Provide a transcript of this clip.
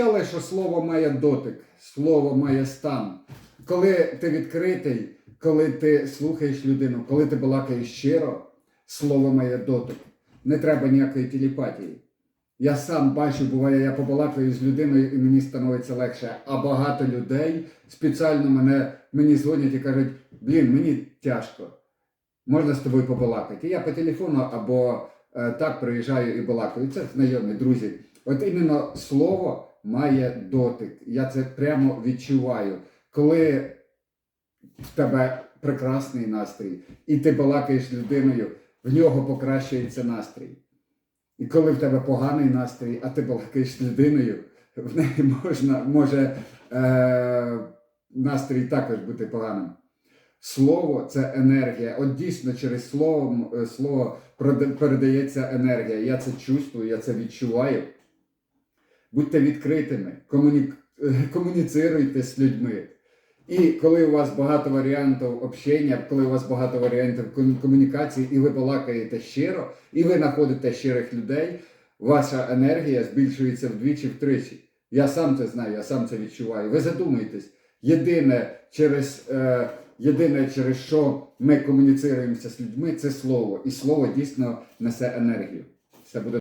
Але що слово має дотик, слово має стан. Коли ти відкритий, коли ти слухаєш людину, коли ти балакаєш щиро, слово має дотик. Не треба ніякої телепатії. Я сам бачу, буває, я побалакаю з людиною і мені становиться легше. А багато людей спеціально мене мені дзвонять і кажуть: блін, мені тяжко. Можна з тобою побалакати. Я по телефону або е, так приїжджаю і балакаю. Це знайомі, друзі. От іменно слово має дотик. Я це прямо відчуваю. Коли в тебе прекрасний настрій, і ти балакаєш людиною, в нього покращується настрій. І коли в тебе поганий настрій, а ти балакаєш людиною, в неї можна, може е, настрій також бути поганим. Слово це енергія. От дійсно через слово, е, слово передається енергія. Я це чувствую, я це відчуваю. Будьте відкритими, комуні... комуніцируйте з людьми. І коли у вас багато варіантів общення, коли у вас багато варіантів комунікації, і ви балакаєте щиро, і ви знаходите щирих людей, ваша енергія збільшується вдвічі втричі. Я сам це знаю, я сам це відчуваю. Ви задумайтесь, єдине через, е, єдине, через що ми комуніцируємося з людьми, це слово. І слово дійсно несе енергію. Все буде.